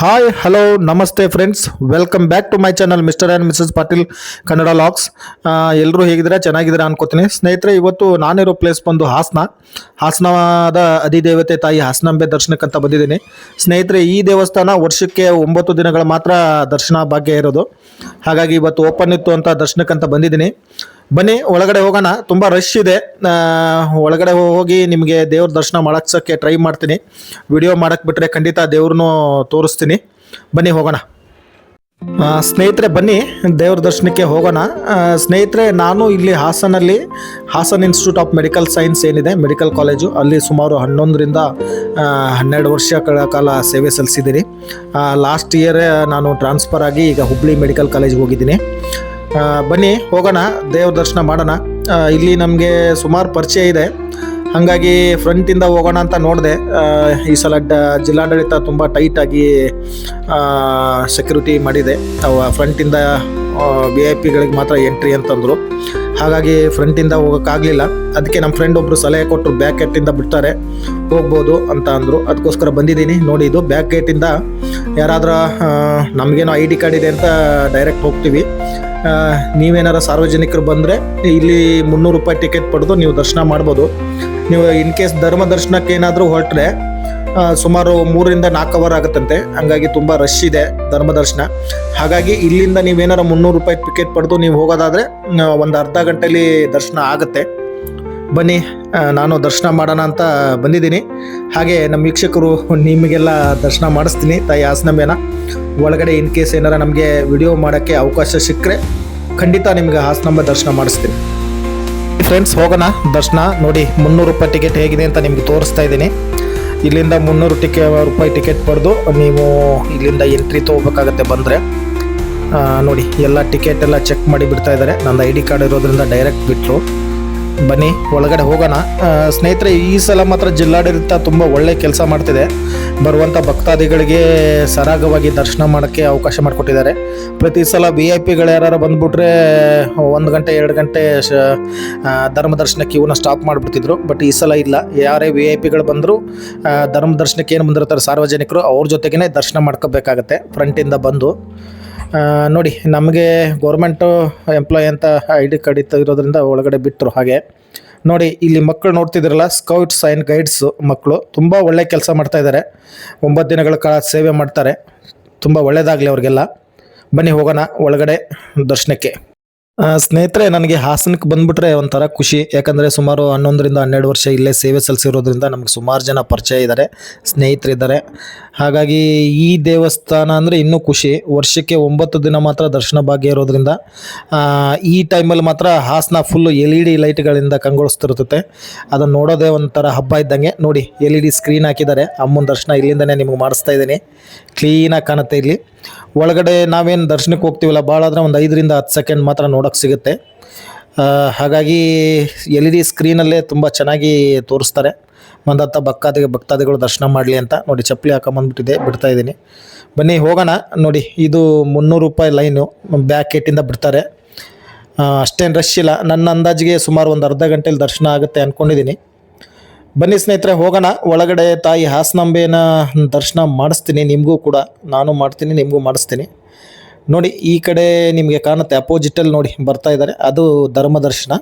Hi hello ನಮಸ್ತೆ friends welcome back to my channel mister and missus Patil Kannada LOX ಎಲ್ಲರೂ ಹೇಗಿದ್ದೀರಾ? ಚೆನ್ನಾಗಿದ್ದೀರಾ ಅನ್ಕೋತೀನಿ. ಸ್ನೇಹಿತರೆ, ಇವತ್ತು ನಾನಿರೋ ಪ್ಲೇಸ್ ಬಂದು ಹಾಸನ. ಹಾಸನದ ಅಧಿದೇವತೆ ತಾಯಿ ಹಾಸನಾಂಬೆ ದರ್ಶನಕ್ಕಂತ ಬಂದಿದ್ದೀನಿ. ಸ್ನೇಹಿತರೆ, ಈ ದೇವಸ್ಥಾನ ವರ್ಷಕ್ಕೆ ಒಂಬತ್ತು ದಿನಗಳ ಮಾತ್ರ ದರ್ಶನ ಭಾಗ್ಯ ಇರೋದು. ಹಾಗಾಗಿ ಇವತ್ತು ಓಪನ್ ಇತ್ತು ಅಂತ ದರ್ಶನಕ್ಕಂತ ಬಂದಿದ್ದೀನಿ. ಬನ್ನಿ, ಒಳಗಡೆ ಹೋಗೋಣ. ತುಂಬ ರಶ್ ಇದೆ. ಒಳಗಡೆ ಹೋಗಿ ನಿಮಗೆ ದೇವ್ರ ದರ್ಶನ ಮಾಡಿಸೋಕ್ಕೆ ಟ್ರೈ ಮಾಡ್ತೀನಿ. ವಿಡಿಯೋ ಮಾಡಕ್ಕೆ ಬಿಟ್ಟರೆ ಖಂಡಿತ ದೇವ್ರನ್ನೂ ತೋರಿಸ್ತೀನಿ. ಬನ್ನಿ, ಹೋಗೋಣ. ಸ್ನೇಹಿತರೆ, ಬನ್ನಿ, ದೇವ್ರ ದರ್ಶನಕ್ಕೆ ಹೋಗೋಣ. ಸ್ನೇಹಿತರೆ, ನಾನು ಇಲ್ಲಿ ಹಾಸನಲ್ಲಿ, Hassan institute of medical science ಏನಿದೆ ಮೆಡಿಕಲ್ ಕಾಲೇಜು ಅಲ್ಲಿ ಸುಮಾರು ಹನ್ನೊಂದರಿಂದ ಹನ್ನೆರಡು ವರ್ಷಗಳ ಕಾಲ ಸೇವೆ ಸಲ್ಲಿಸಿದ್ದೀನಿ. ಲಾಸ್ಟ್ ಇಯರ್ ನಾನು ಟ್ರಾನ್ಸ್ಫರ್ ಆಗಿ ಈಗ ಹುಬ್ಳಿ ಮೆಡಿಕಲ್ ಕಾಲೇಜ್ಗೆ ಹೋಗಿದ್ದೀನಿ. ಬನ್ನಿ, ಹೋಗೋಣ, ದೇವ್ರ ದರ್ಶನ ಮಾಡೋಣ. ಇಲ್ಲಿ ನಮಗೆ ಸುಮಾರು ಪರಿಚಯ ಇದೆ. ಹಾಗಾಗಿ ಫ್ರಂಟಿಂದ ಹೋಗೋಣ ಅಂತ ನೋಡಿದೆ. ಈ ಸಲ ಡ, ಜಿಲ್ಲಾಡಳಿತ ತುಂಬ ಟೈಟಾಗಿ ಸೆಕ್ಯೂರಿಟಿ ಮಾಡಿದೆ. ಅವ ಫ್ರಂಟಿಂದ ವಿ ಐ ಪಿಗಳಿಗೆ ಮಾತ್ರ ಎಂಟ್ರಿ ಅಂತಂದರು ಹಾಗಾಗಿ ಫ್ರಂಟಿಂದ ಹೋಗೋಕ್ಕಾಗಲಿಲ್ಲ. ಅದಕ್ಕೆ ನಮ್ಮ ಫ್ರೆಂಡ್ ಒಬ್ಬರು ಸಲಹೆ ಕೊಟ್ಟರು ಬ್ಯಾಕ್ ಗೇಟಿಂದ ಬಿಡ್ತಾರೆ. ಹೋಗ್ಬೋದು ಅಂತ ಅಂದರು. ಅದಕ್ಕೋಸ್ಕರ ಬಂದಿದ್ದೀನಿ. ನೋಡಿ, ಇದು ಬ್ಯಾಕ್ ಗೇಟಿಂದ ಯಾರಾದರೂ ನಮಗೇನೋ ಐ ಡಿ ಕಾರ್ಡ್ ಇದೆ ಅಂತ ಡೈರೆಕ್ಟ್ ಹೋಗ್ತೀವಿ. ನೀವೇನಾರ ಸಾರ್ವಜನಿಕರು ಬಂದರೆ ಇಲ್ಲಿ ಮುನ್ನೂರು ರೂಪಾಯಿ ಟಿಕೆಟ್ ಪಡೆದು ನೀವು ದರ್ಶನ ಮಾಡ್ಬೋದು. ನೀವು ಇನ್ ಕೇಸ್ ಧರ್ಮ ದರ್ಶನಕ್ಕೆ ಏನಾದರೂ ಹೊರಟ್ರೆ ಸುಮಾರು ಮೂರರಿಂದ ನಾಲ್ಕು ಅವರ್ ಆಗುತ್ತಂತೆ. ಹಂಗಾಗಿ ತುಂಬ ರಶ್ ಇದೆ ಧರ್ಮ ದರ್ಶನ. ಹಾಗಾಗಿ ಇಲ್ಲಿಂದ ನೀವೇನಾರ ಮುನ್ನೂರು ರೂಪಾಯಿ ಟಿಕೆಟ್ ಪಡೆದು ನೀವು ಹೋಗೋದಾದರೆ ಒಂದು ಅರ್ಧ ಗಂಟೆಯಲ್ಲಿ ದರ್ಶನ ಆಗುತ್ತೆ. ಬನ್ನಿ ನಾನು ದರ್ಶನ ಮಾಡೋಣ ಅಂತ ಬಂದಿದ್ದೀನಿ. ಹಾಗೆ ನಮ್ಮ ವೀಕ್ಷಕರು ನಿಮಗೆಲ್ಲ ದರ್ಶನ ಮಾಡಿಸ್ತೀನಿ ತಾಯಿ ಹಾಸನಂಬೆನ ಒಳಗಡೆ ಇನ್ ಕೇಸ್ ಏನಾರ ನಮಗೆ ವಿಡಿಯೋ ಮಾಡೋಕ್ಕೆ ಅವಕಾಶ ಸಿಕ್ಕರೆ ಖಂಡಿತ ನಿಮಗೆ ಹಾಸನಂಬೆ ದರ್ಶನ ಮಾಡಿಸ್ತೀನಿ. ಫ್ರೆಂಡ್ಸ್ ಹೋಗೋಣ, ದರ್ಶನ. ನೋಡಿ, ಮುನ್ನೂರು ರೂಪಾಯಿ ಟಿಕೆಟ್ ಹೇಗಿದೆ ಅಂತ ನಿಮ್ಗೆ ತೋರಿಸ್ತಾ ಇದ್ದೀನಿ. ಇಲ್ಲಿಂದ ಮುನ್ನೂರು ಟಿಕೆ, ರೂಪಾಯಿ ಟಿಕೆಟ್ ಪಡೆದು ನೀವು ಇಲ್ಲಿಂದ ಎಂಟ್ರಿ ತೊಗೋಬೇಕಾಗತ್ತೆ ಬಂದರೆ. ನೋಡಿ, ಎಲ್ಲ ಟಿಕೆಟ್ ಎಲ್ಲ ಚೆಕ್ ಮಾಡಿ ಬಿಡ್ತಾ ಇದ್ದಾರೆ. ನಂದು ಐ ಡಿ ಕಾರ್ಡ್ ಇರೋದ್ರಿಂದ ಡೈರೆಕ್ಟ್ ಬಿಟ್ಟರು ಬನ್ನಿ, ಒಳಗಡೆ ಹೋಗೋಣ. ಸ್ನೇಹಿತರೆ, ಈ ಸಲ ಮಾತ್ರ ಜಿಲ್ಲಾಡಳಿತ ತುಂಬ ಒಳ್ಳೆ ಕೆಲಸ ಮಾಡ್ತಿದೆ. ಬರುವಂಥ ಭಕ್ತಾದಿಗಳಿಗೆ ಸರಾಗವಾಗಿ ದರ್ಶನ ಮಾಡೋಕ್ಕೆ ಅವಕಾಶ ಮಾಡಿಕೊಟ್ಟಿದ್ದಾರೆ. ಪ್ರತಿ ಸಲ ವಿ ಐ ಪಿಗಳು ಯಾರು ಬಂದುಬಿಟ್ರೆ, ಒಂದು ಗಂಟೆ, ಎರಡು ಗಂಟೆ ಶ ಧರ್ಮ ದರ್ಶನಕ್ಕೆ ಇವನ್ನ ಸ್ಟಾಪ್ ಮಾಡಿಬಿಡ್ತಿದ್ರು. ಬಟ್ ಈ ಸಲ ಇಲ್ಲ. ಯಾರೇ ವಿ ಐ ಪಿಗಳು ಬಂದರೂ ಧರ್ಮ ದರ್ಶನಕ್ಕೆ ಏನು ಬಂದಿರ್ತಾರೆ ಸಾರ್ವಜನಿಕರು, ಅವ್ರ ಜೊತೆಗೇ ದರ್ಶನ ಮಾಡ್ಕೋಬೇಕಾಗತ್ತೆ ಫ್ರಂಟಿಂದ ಬಂದು. ನೋಡಿ, ನಮಗೆ ಗೌರ್ಮೆಂಟು ಎಂಪ್ಲಾಯ್ ಅಂತ ಐ ಡಿ ಕಾರ್ಡ್ ಇರೋದ್ರಿಂದ ಒಳಗಡೆ ಬಿಟ್ಟರು ಹಾಗೆ. ನೋಡಿ, ಇಲ್ಲಿ ಮಕ್ಕಳು ನೋಡ್ತಿದ್ರಲ್ಲ ಸ್ಕೌಟ್ಸ್ ಆ್ಯಂಡ್ ಗೈಡ್ಸು ಮಕ್ಕಳು ತುಂಬ ಒಳ್ಳೆ ಕೆಲಸ ಮಾಡ್ತಾಯಿದ್ದಾರೆ ಒಂಬತ್ತು ದಿನಗಳ ಕಾಲ ಸೇವೆ ಮಾಡ್ತಾರೆ. ತುಂಬ ಒಳ್ಳೆಯದಾಗಲಿ ಅವ್ರಿಗೆಲ್ಲ. ಬನ್ನಿ ಹೋಗೋಣ ಒಳಗಡೆ ದರ್ಶನಕ್ಕೆ. ಸ್ನೇಹಿತರೆ, ನನಗೆ ಹಾಸನಕ್ಕೆ ಬಂದ್ಬಿಟ್ರೆ ಒಂಥರ ಖುಷಿ. ಯಾಕಂದರೆ ಸುಮಾರು ಹನ್ನೊಂದರಿಂದ ಹನ್ನೆರಡು ವರ್ಷ ಇಲ್ಲೇ ಸೇವೆ ಸಲ್ಲಿಸಿರೋದ್ರಿಂದ ನಮಗೆ ಸುಮಾರು ಜನ ಪರಿಚಯ ಇದ್ದಾರೆ ಸ್ನೇಹಿತರಿದ್ದಾರೆ. ಹಾಗಾಗಿ ಈ ದೇವಸ್ಥಾನ ಅಂದರೆ ಇನ್ನೂ ಖುಷಿ. ವರ್ಷಕ್ಕೆ ಒಂಬತ್ತು ದಿನ ಮಾತ್ರ ದರ್ಶನ ಭಾಗ್ಯ ಇರೋದ್ರಿಂದ ಈ ಟೈಮಲ್ಲಿ ಮಾತ್ರ Hassan full L E D ಲೈಟ್ಗಳಿಂದ ಕಂಗೊಳಿಸ್ತಿರ್ತತೆ ಅದನ್ನು ನೋಡೋದೇ ಒಂಥರ ಹಬ್ಬ ಇದ್ದಂಗೆ. ನೋಡಿ ಎಲ್ ಇ ಡಿ ಸ್ಕ್ರೀನ್ ಹಾಕಿದ್ದಾರೆ. ಅಮ್ಮನ ದರ್ಶನ ಇಲ್ಲಿಂದನೇ ನಿಮಗೆ ಮಾಡಿಸ್ತಾ ಇದ್ದೀನಿ. ಕ್ಲೀನಾಗಿ ಕಾಣುತ್ತೆ ಇಲ್ಲಿ. ಒಳಗಡೆ ನಾವೇನು ದರ್ಶನಕ್ಕೆ ಹೋಗ್ತೀವಲ್ಲ ಭಾಳ ಆದರೆ ಒಂದು ಐದರಿಂದ ಹತ್ತು ಸೆಕೆಂಡ್ ಮಾತ್ರ ನೋಡೋಕ್ಕೆ ಸಿಗುತ್ತೆ. ಹಾಗಾಗಿ ಎಲ್ ಇ ಡಿ ಸ್ಕ್ರೀನಲ್ಲೇ ತುಂಬ ಚೆನ್ನಾಗಿ ತೋರಿಸ್ತಾರೆ. ಬಂದಂಥ ಭಕ್ತಾದಿಗೆ, ಭಕ್ತಾದಿಗಳು ದರ್ಶನ ಮಾಡಲಿ ಅಂತ ನೋಡಿ, ಚಪ್ಪಲಿ ಹಾಕೊಂಬಂದ್ಬಿಟ್ಟಿದೆ, ಬಿಡ್ತಾ ಇದ್ದೀನಿ. ಬನ್ನಿ, ಹೋಗೋಣ, ನೋಡಿ, ಇದು ಮುನ್ನೂರು ರೂಪಾಯಿ ಲೈನು, ಬ್ಯಾಕ್ ಗೇಟಿಂದ ಬಿಡ್ತಾರೆ. ಅಷ್ಟೇನು ರಶ್ ಇಲ್ಲ. ನನ್ನ ಅಂದಾಜಿಗೆ ಸುಮಾರು ಒಂದು ಅರ್ಧ ಗಂಟೆಯಲ್ಲಿ ದರ್ಶನ ಆಗುತ್ತೆ ಅಂದ್ಕೊಂಡಿದ್ದೀನಿ ಬನ್ನಿ ಸ್ನೇಹಿತರೆ, ಹೋಗೋಣ. ಒಳಗಡೆ ತಾಯಿ ಹಾಸನಾಂಬೆನ ದರ್ಶನ ಮಾಡಿಸ್ತೀನಿ. ನಿಮಗೂ ಕೂಡ, ನಾನು ಮಾಡ್ತೀನಿ, ನಿಮಗೂ ಮಾಡಿಸ್ತೀನಿ. ನೋಡಿ, ಈ ಕಡೆ ನಿಮಗೆ ಕಾಣುತ್ತೆ ಅಪೋಸಿಟಲ್ಲಿ ನೋಡಿ ಬರ್ತಾ ಇದ್ದಾರೆ. ಅದು ಧರ್ಮದರ್ಶನ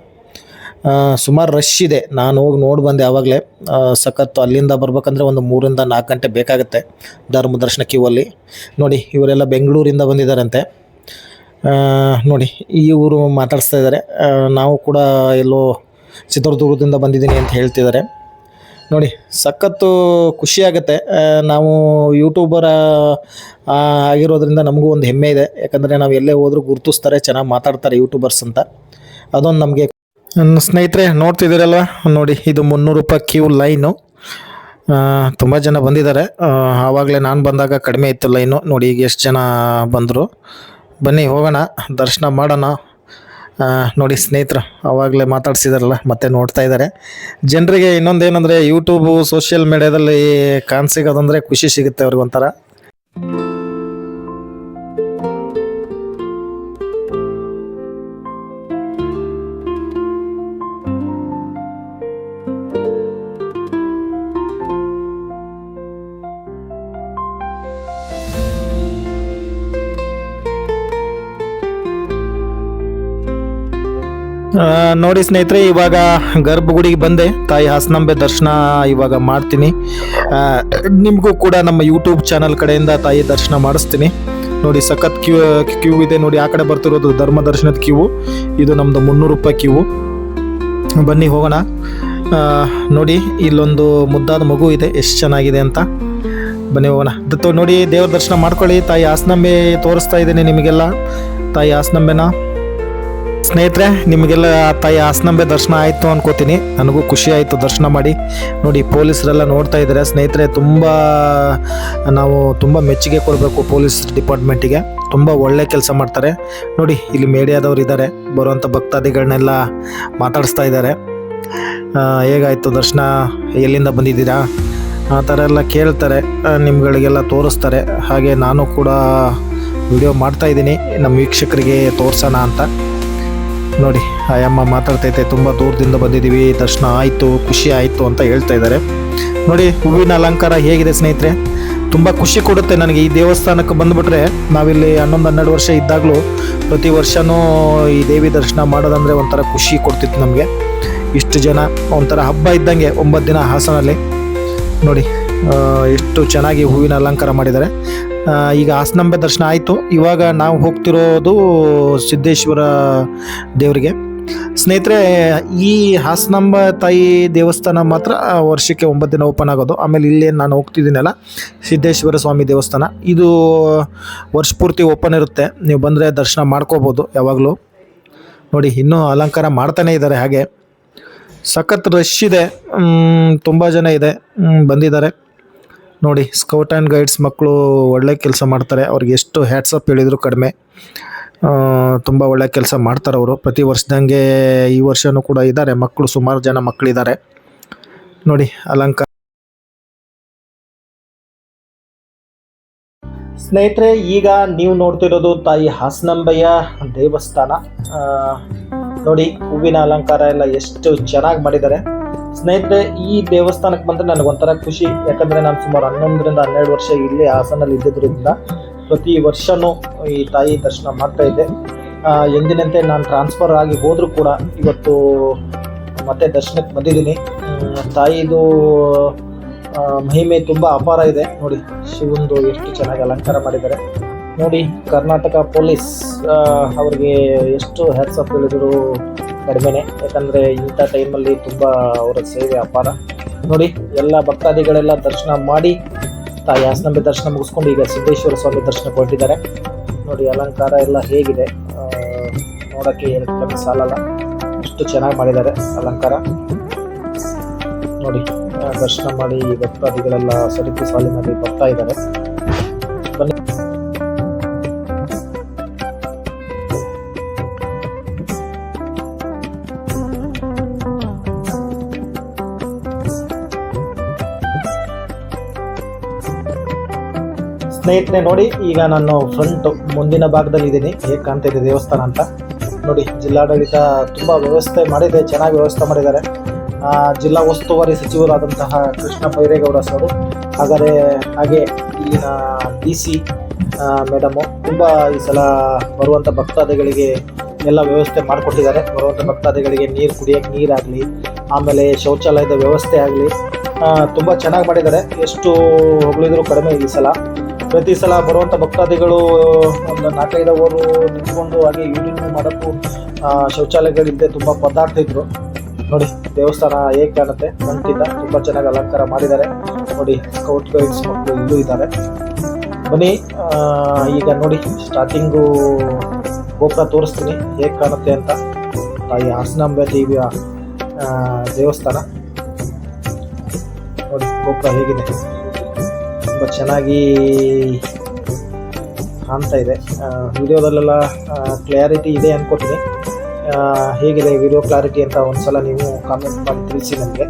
ಸುಮಾರು ರಶ್ ಇದೆ. ನಾನು ಹೋಗಿ ನೋಡಿ ಬಂದೆ ಆವಾಗಲೇ ಸಖತ್ತು ಅಲ್ಲಿಂದ ಬರ್ಬೇಕಂದ್ರೆ ಒಂದು ಮೂರಿಂದ ನಾಲ್ಕು ಗಂಟೆ ಬೇಕಾಗುತ್ತೆ ಧರ್ಮದರ್ಶನ ಕ್ಯೂವಲ್ಲಿ ನೋಡಿ, ಇವರೆಲ್ಲ ಬೆಂಗಳೂರಿಂದ ಬಂದಿದ್ದಾರಂತೆ. ನೋಡಿ ನೋಡಿ ಇವರು ಮಾತಾಡಿಸ್ತಾ ಇದ್ದಾರೆ. ನಾವು ಕೂಡ ಎಲ್ಲೋ ಚಿತ್ರದುರ್ಗದಿಂದ ಬಂದಿದ್ದೀನಿ ಅಂತ ಹೇಳ್ತಿದ್ದಾರೆ. ನೋಡಿ, ಸಖತ್ತು ಖುಷಿಯಾಗುತ್ತೆ. ನಾವು ಯೂಟ್ಯೂಬರ ಆಗಿರೋದ್ರಿಂದ ನಮಗೂ ಒಂದು ಹೆಮ್ಮೆ ಇದೆ. ಯಾಕಂದರೆ ನಾವು ಎಲ್ಲೇ ಹೋದರೂ ಗುರುತಿಸ್ತಾರೆ, ಚೆನ್ನಾಗಿ ಮಾತಾಡ್ತಾರೆ ಯೂಟ್ಯೂಬರ್ಸ್ ಅಂತ. ಅದೊಂದು ನಮಗೆ ನನ್ನ ಸ್ನೇಹಿತರೆ, ನೋಡ್ತಿದ್ದೀರಲ್ವ? ನೋಡಿ, ಇದು ಮುನ್ನೂರು ರೂಪಾಯಿ ಕ್ಯೂ ಲೈನು ತುಂಬ ಜನ ಬಂದಿದ್ದಾರೆ. ಆವಾಗಲೇ ನಾನು ಬಂದಾಗ ಕಡಿಮೆ ಇತ್ತು ಲೈನು ನೋಡಿ, ಈಗ ಎಷ್ಟು ಜನ ಬಂದರು. ಬನ್ನಿ, ಹೋಗೋಣ. ದರ್ಶನ ಮಾಡೋಣ. ನೋಡಿ ಸ್ನೇಹಿತರು ಆವಾಗಲೇ ಮಾತಾಡ್ಸಿದಾರಲ್ಲ, ಮತ್ತೆ ನೋಡ್ತಾ ಇದ್ದಾರೆ. ಜನರಿಗೆ ಇನ್ನೊಂದೇನೆಂದರೆ ಯೂಟ್ಯೂಬು ಸೋಷಿಯಲ್ ಮೀಡ್ಯಾದಲ್ಲಿ ಕಾಣಿಸಿಗೋದಂದರೆ ಖುಷಿ ಸಿಗುತ್ತೆ ಅವ್ರಿಗೊಂಥರ. ನೋಡಿ ಸ್ನೇಹಿತರೆ, ಇವಾಗ ಗರ್ಭಗುಡಿಗೆ ಬಂದೆ. ತಾಯಿ ಹಾಸನಾಂಬೆ ದರ್ಶನ ಇವಾಗ ಮಾಡ್ತೀನಿ. ನಿಮಗೂ ಕೂಡ ನಮ್ಮ ಯೂಟ್ಯೂಬ್ ಚಾನಲ್ ಕಡೆಯಿಂದ ತಾಯಿ ದರ್ಶನ ಮಾಡಿಸ್ತೀನಿ. ನೋಡಿ, ಸಖತ್ ಕ್ಯೂ ಕ್ಯೂ ಇದೆ. ನೋಡಿ, ಆ ಕಡೆ ಬರ್ತಿರೋದು ಧರ್ಮ ದರ್ಶನದ ಕ್ಯೂ. ಇದು ನಮ್ಮದು ಮುನ್ನೂರು ರೂಪಾಯಿ ಕ್ಯೂ. ಬನ್ನಿ ಹೋಗೋಣ. ನೋಡಿ, ಇಲ್ಲೊಂದು ಮುದ್ದಾದ ಮಗು ಇದೆ. ಎಷ್ಟು ಚೆನ್ನಾಗಿದೆ ಅಂತ. ಬನ್ನಿ ಹೋಗೋಣ. ನೋಡಿ, ದೇವ್ರ ದರ್ಶನ ಮಾಡ್ಕೊಳ್ಳಿ. ತಾಯಿ ಹಾಸನಾಂಬೆ ತೋರಿಸ್ತಾ ಇದ್ದೀನಿ ನಿಮಗೆಲ್ಲ. ತಾಯಿ ಹಾಸನಾಂಬೆನ. ಸ್ನೇಹಿತರೆ, ನಿಮಗೆಲ್ಲ ತಾಯಿ ಹಾಸನಾಂಬೆ ದರ್ಶನ ಆಯಿತು ಅನ್ಕೋತೀನಿ. ನನಗೂ ಖುಷಿ ಆಯಿತು ದರ್ಶನ ಮಾಡಿ. ನೋಡಿ, ಪೊಲೀಸರೆಲ್ಲ ನೋಡ್ತಾ ಇದ್ದಾರೆ. ಸ್ನೇಹಿತರೆ, ತುಂಬ, ನಾವು ತುಂಬ ಮೆಚ್ಚುಗೆ ಕೊಡಬೇಕು ಪೊಲೀಸ್ ಡಿಪಾರ್ಟ್ಮೆಂಟಿಗೆ. ತುಂಬ ಒಳ್ಳೆ ಕೆಲಸ ಮಾಡ್ತಾರೆ. ನೋಡಿ, ಇಲ್ಲಿ ಮೀಡಿಯಾದವ್ರು ಇದ್ದಾರೆ. ಬರುವಂಥ ಭಕ್ತಾದಿಗಳನ್ನೆಲ್ಲ ಮಾತಾಡಿಸ್ತಾ ಇದ್ದಾರೆ. ಹೇಗಾಯಿತು ದರ್ಶನ? ಎಲ್ಲಿಂದ ಬಂದಿದ್ದೀರಾ? ಆ ಥರ ಎಲ್ಲ ಕೇಳ್ತಾರೆ. ನಿಮ್ಗಳಿಗೆಲ್ಲ ತೋರಿಸ್ತಾರೆ. ಹಾಗೆ ನಾನು ಕೂಡ ವಿಡಿಯೋ ಮಾಡ್ತಾ ಇದ್ದೀನಿ. ನಮ್ಮ ವೀಕ್ಷಕರಿಗೆ ತೋರಿಸೋಣ ಅಂತ. ನೋಡಿ ಆಯಮ್ಮ ಮಾತಾಡ್ತೈತೆ, ತುಂಬ ದೂರದಿಂದ ಬಂದಿದ್ದೀವಿ, ದರ್ಶನ ಆಯಿತು, ಖುಷಿ ಆಯಿತು ಅಂತ ಹೇಳ್ತಾ ಇದ್ದಾರೆ. ನೋಡಿ, ಹೂವಿನ ಅಲಂಕಾರ ಹೇಗಿದೆ ಸ್ನೇಹಿತರೆ? ತುಂಬ ಖುಷಿ ಕೊಡುತ್ತೆ ನನಗೆ. ಈ ದೇವಸ್ಥಾನಕ್ಕೆ ಬಂದುಬಿಟ್ರೆ ನಾವಿಲ್ಲಿ ಹನ್ನೊಂದು, ಹನ್ನೆರಡು ವರ್ಷ ಇದ್ದಾಗಲೂ ಪ್ರತಿ ವರ್ಷವೂ ಈ ದೇವಿ ದರ್ಶನ ಮಾಡೋದಂದರೆ ಒಂಥರ ಖುಷಿ ಕೊಡ್ತಿತ್ತು ನಮಗೆ. ಇಷ್ಟು ಜನ, ಒಂಥರ ಹಬ್ಬ ಇದ್ದಂಗೆ ಒಂಬತ್ತು ದಿನ ಹಾಸನಲ್ಲಿ. ನೋಡಿ ಇಷ್ಟು ಚೆನ್ನಾಗಿ ಹೂವಿನ ಅಲಂಕಾರ ಮಾಡಿದ್ದಾರೆ. ಈಗ ಹಾಸನಾಂಬೆ ದರ್ಶನ ಆಯಿತು. ಇವಾಗ ನಾವು ಹೋಗ್ತಿರೋದು ಸಿದ್ದೇಶ್ವರ ದೇವರಿಗೆ. ಸ್ನೇಹಿತರೆ, ಈ ಹಾಸನಾಂಬ ತಾಯಿ ದೇವಸ್ಥಾನ ಮಾತ್ರ ವರ್ಷಕ್ಕೆ ಒಂಬತ್ತು ದಿನ ಓಪನ್ ಆಗೋದು. ಆಮೇಲೆ ಇಲ್ಲೇ ನಾನು ಹೋಗ್ತಿದ್ದೀನಲ್ಲ, ಸಿದ್ದೇಶ್ವರ ಸ್ವಾಮಿ ದೇವಸ್ಥಾನ. ಇದು ವರ್ಷ ಪೂರ್ತಿ ಓಪನ್ ಇರುತ್ತೆ. ನೀವು ಬಂದರೆ ದರ್ಶನ ಮಾಡ್ಕೋಬೋದು ಯಾವಾಗಲೂ. ನೋಡಿ, ಇನ್ನೂ ಅಲಂಕಾರ ಮಾಡ್ತಾನೆ ಇದ್ದಾರೆ ಹಾಗೆ. ಸಖತ್ ರಶ್ ಇದೆ. ತುಂಬ ಜನ ಇದೆ. ಬಂದಿದ್ದಾರೆ. ನೋಡಿ ಸ್ಕೌಟ್ ಆ್ಯಂಡ್ ಗೈಡ್ಸ್ ಮಕ್ಕಳು ಒಳ್ಳೆ ಕೆಲಸ ಮಾಡ್ತಾರೆ. ಅವ್ರಿಗೆ ಎಷ್ಟು ಹ್ಯಾಟ್ಸಪ್ ಹೇಳಿದ್ರು ಕಡಿಮೆ. ತುಂಬ ಒಳ್ಳೆ ಕೆಲಸ ಮಾಡ್ತಾರೆ ಅವರು. ಪ್ರತಿ ವರ್ಷದಂಗೆ ಈ ವರ್ಷವೂ ಕೂಡ ಇದ್ದಾರೆ. ಮಕ್ಕಳು ಸುಮಾರು ಜನ ಮಕ್ಕಳಿದ್ದಾರೆ ನೋಡಿ, ಅಲಂಕಾರ. ಸ್ನೇಹಿತರೆ, ಈಗ ನೀವು ನೋಡ್ತಿರೋದು ತಾಯಿ ಹಾಸನಾಂಬೆಯ ದೇವಸ್ಥಾನ. ನೋಡಿ, ಹೂವಿನ ಅಲಂಕಾರ ಎಲ್ಲ ಎಷ್ಟು ಚೆನ್ನಾಗಿ ಮಾಡಿದ್ದಾರೆ. ಸ್ನೇಹಿತರೆ, ಈ ದೇವಸ್ಥಾನಕ್ಕೆ ಬಂದರೆ ಒಂಥರ ಖುಷಿ. ಯಾಕಂದರೆ ನಾನು ಸುಮಾರು ಹನ್ನೊಂದರಿಂದ ಹನ್ನೆರಡು ವರ್ಷ ಇಲ್ಲೇ ಹಾಸನಲ್ಲಿ ಇದ್ದಿದ್ದರಿಂದ ಪ್ರತಿ ವರ್ಷವೂ ಈ ತಾಯಿ ದರ್ಶನ ಮಾಡ್ತಾ ಇದ್ದೆ. ಎಂದಿನಂತೆ ನಾನು ಟ್ರಾನ್ಸ್ಫರ್ ಆಗಿ ಹೋದರೂ ಕೂಡ ಇವತ್ತು ಮತ್ತೆ ದರ್ಶನಕ್ಕೆ ಬಂದಿದ್ದೀನಿ. ತಾಯಿದು ಮಹಿಮೆ ತುಂಬ ಅಪಾರ ಇದೆ. ನೋಡಿ, ಶಿವಂದು ಎಷ್ಟು ಚೆನ್ನಾಗಿ ಅಲಂಕಾರ ಮಾಡಿದ್ದಾರೆ. ನೋಡಿ, ಕರ್ನಾಟಕ ಪೊಲೀಸ್ ಅವ್ರಿಗೆ ಎಷ್ಟು ಹ್ಯಾಟ್ಸಪ್ ಹೇಳಿದ್ರು. ಕಡಿಮೆನೆ. ಯಾಕಂದರೆ ಇಂಥ ಟೈಮಲ್ಲಿ ತುಂಬ ಅವರ ಸೇವೆ ಅಪಾರ. ನೋಡಿ, ಎಲ್ಲ ಭಕ್ತಾದಿಗಳೆಲ್ಲ ದರ್ಶನ ಮಾಡಿ, ತಾಯಿ ಹಾಸನಾಂಬೆ ದರ್ಶನ ಮುಗಿಸ್ಕೊಂಡು ಈಗ ಸಿದ್ದೇಶ್ವರ ಸ್ವಾಮಿ ದರ್ಶನ ಕೊಟ್ಟಿದ್ದಾರೆ ನೋಡಿ, ಅಲಂಕಾರ ಎಲ್ಲ ಹೇಗಿದೆ. ನೋಡೋಕ್ಕೆ ಏನು ಸಾಲಲ್ಲ. ಅಷ್ಟು ಚೆನ್ನಾಗಿ ಮಾಡಿದ್ದಾರೆ ಅಲಂಕಾರ. ನೋಡಿ ದರ್ಶನ ಮಾಡಿ ಭಕ್ತಾದಿಗಳೆಲ್ಲ ಸರಿತು ಸಾಲಿನಲ್ಲಿ ಬರ್ತಾ ಇದ್ದಾರೆ. ಬನ್ನಿ. ಸ್ನೇಹಿತರೆ, ನೋಡಿ, ಈಗ ನಾನು ಫ್ರಂಟ್ ಮುಂದಿನ ಭಾಗದಲ್ಲಿ ಇದ್ದೀನಿ. ಹೇಗೆ ಕಾಣ್ತಾ ಇದೆ ದೇವಸ್ಥಾನ ಅಂತ. ನೋಡಿ, ಜಿಲ್ಲಾಡಳಿತ ತುಂಬ ವ್ಯವಸ್ಥೆ ಮಾಡಿದೆ, ಚೆನ್ನಾಗಿ ವ್ಯವಸ್ಥೆ ಮಾಡಿದ್ದಾರೆ. ಜಿಲ್ಲಾ ಉಸ್ತುವಾರಿ ಸಚಿವರಾದಂತಹ ಕೃಷ್ಣ ಬೈರೇಗೌಡ ಸರು, ಹಾಗಾದರೆ ಹಾಗೆ ಇಲ್ಲಿನ ಡಿ ಸಿ ಮೇಡಮು ತುಂಬ ಈ ಸಲ ಬರುವಂಥ ಭಕ್ತಾದಿಗಳಿಗೆ ಎಲ್ಲ ವ್ಯವಸ್ಥೆ ಮಾಡಿಕೊಟ್ಟಿದ್ದಾರೆ. ಬರುವಂಥ ಭಕ್ತಾದಿಗಳಿಗೆ ನೀರು ಕುಡಿಯೋಕ್ಕೆ ನೀರಾಗಲಿ, ಆಮೇಲೆ ಶೌಚಾಲಯದ ವ್ಯವಸ್ಥೆ ಆಗಲಿ ತುಂಬ ಚೆನ್ನಾಗಿ ಮಾಡಿದ್ದಾರೆ. ಎಷ್ಟು ಹೊಗಳಿದ್ರು ಕಡಿಮೆ ಈ ಸಲ. ಪ್ರತಿ ಸಲ ಬರುವಂಥ ಭಕ್ತಾದಿಗಳು, ಒಂದು ನಾಲ್ಕೈದು ಅವರು ನಿಂತ್ಕೊಂಡು ಹಾಗೆ ಮಾಡೋಕ್ಕೂ ಶೌಚಾಲಯಗಳಿದ್ದೆ ತುಂಬ ಪದಾರ್ಥ ನೋಡಿ, ದೇವಸ್ಥಾನ ಹೇಗೆ ಕಾಣುತ್ತೆ? ಮಂಟಿತ ತುಂಬ ಚೆನ್ನಾಗಿ ಅಲಂಕಾರ ಮಾಡಿದ್ದಾರೆ. ನೋಡಿ ಸ್ಕೌಟ್ ಗೈಡ್ಸ್ ಮಕ್ಕಳು ಇಲ್ಲೂ ಇದ್ದಾರೆ. ಬನ್ನಿ ಈಗ ನೋಡಿ ಸ್ಟಾರ್ಟಿಂಗು ಗೋಪುರ ತೋರಿಸ್ತೀನಿ, ಹೇಗೆ ಕಾಣುತ್ತೆ ಅಂತ. ತಾಯಿ ಹಾಸನಾಂಬೆ ದೇವಿಯ ದೇವಸ್ಥಾನ. ನೋಡಿ, ಗೋಪುರ ಹೇಗಿದೆ. ತುಂಬ ಚೆನ್ನಾಗಿ ಕಾಣ್ತಾ ಇದೆ. ವಿಡಿಯೋದಲ್ಲೆಲ್ಲ ಕ್ಲಾರಿಟಿ ಇದೆ ಅಂದ್ಕೊತೀನಿ ಹೇಗಿದೆ ವಿಡಿಯೋ ಕ್ಲಾರಿಟಿ ಅಂತ ಒಂದು ಸಲ ನೀವು ಕಾಮೆಂಟ್ ಮಾಡಿ ತಿಳಿಸಿ ನನಗೆ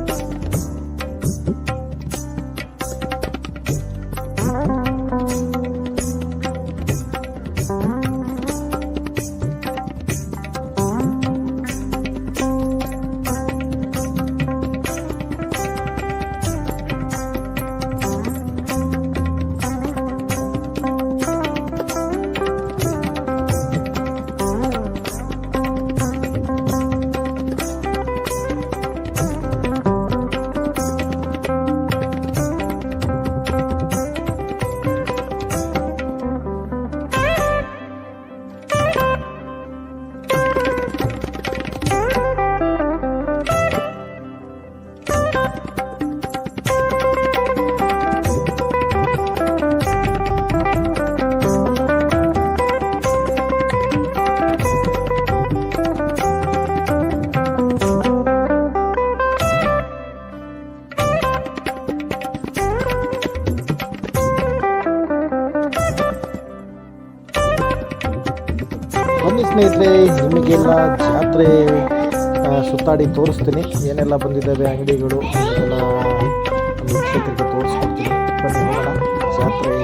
ನಿಮಗೆಲ್ಲ ಜಾತ್ರೆ ಸುತ್ತಾಡಿ ತೋರಿಸ್ತೀನಿ. ಏನೆಲ್ಲ ಬಂದಿದ್ದಾವೆ ಅಂಗಡಿಗಳು ಎಲ್ಲ ವೀಕ್ಷಕರಿಗೆ ತೋರಿಸ್ಕೊಡ್ತೀನಿ. ಬನ್ನಿ ಜಾತ್ರೆ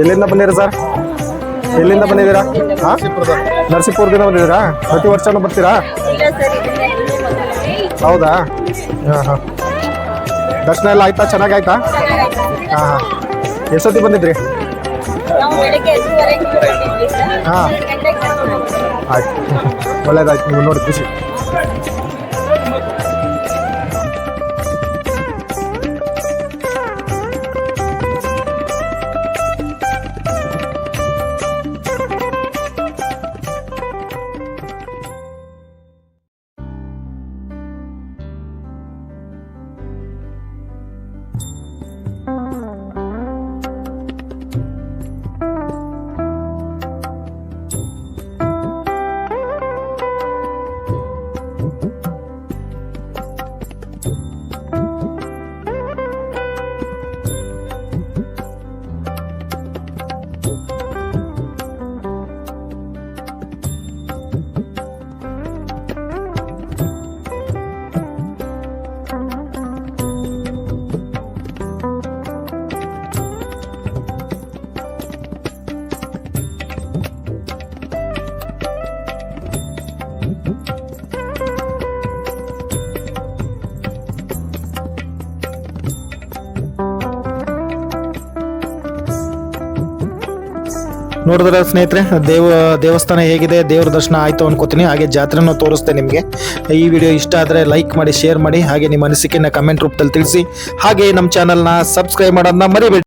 ಎಲ್ಲಿಂದ ಬಂದಿರ ಸರ್? ಎಲ್ಲಿಂದ ಬಂದಿದ್ದೀರಾ? ಹಾಂ? ನರಸೀಪುರದಿಂದ ಬಂದಿದ್ದೀರಾ? ಪ್ರತಿ ವರ್ಷನೂ ಬರ್ತೀರಾ? ಹೌದಾ? ಹಾಂ ಹಾಂ. ದರ್ಶನ ಎಲ್ಲ ಆಯ್ತಾ? ಚೆನ್ನಾಗಾಯ್ತಾ. ಹಾಂ ಹಾಂ. ಎಷ್ಟೊತ್ತಿಗೆ ಬಂದಿದ್ರಿ? ಹಾಂ. ಆಯ್ತು. ಒಳ್ಳೇದಾಯ್ತು. ನೀವು ನೋಡಿ ಖುಷಿ ನೋಡಿದ್ರೆ ಸ್ನೇಹಿತರೆ, ದೇವ, ದೇವಸ್ಥಾನ ಹೇಗಿದೆ, ದೇವ್ರ ದರ್ಶನ ಆಯಿತು ಅನ್ಕೋತೀನಿ. ಹಾಗೆ ಜಾತ್ರೆನೂ ತೋರಿಸ್ತೆ ನಿಮಗೆ. ಈ ವಿಡಿಯೋ ಇಷ್ಟ ಆದರೆ ಲೈಕ್ ಮಾಡಿ ಶೇರ್ ಮಾಡಿ, ಹಾಗೆ ನಿಮ್ಮ ಅನಿಸಿಕೆನ ಕಮೆಂಟ್ ರೂಪದಲ್ಲಿ ತಿಳಿಸಿ. ಹಾಗೆ ನಮ್ಮ ಚಾನಲ್ನ ಸಬ್ಸ್ಕ್ರೈಬ್ ಮಾಡೋದನ್ನ ಮರಿಬೇಡಿ.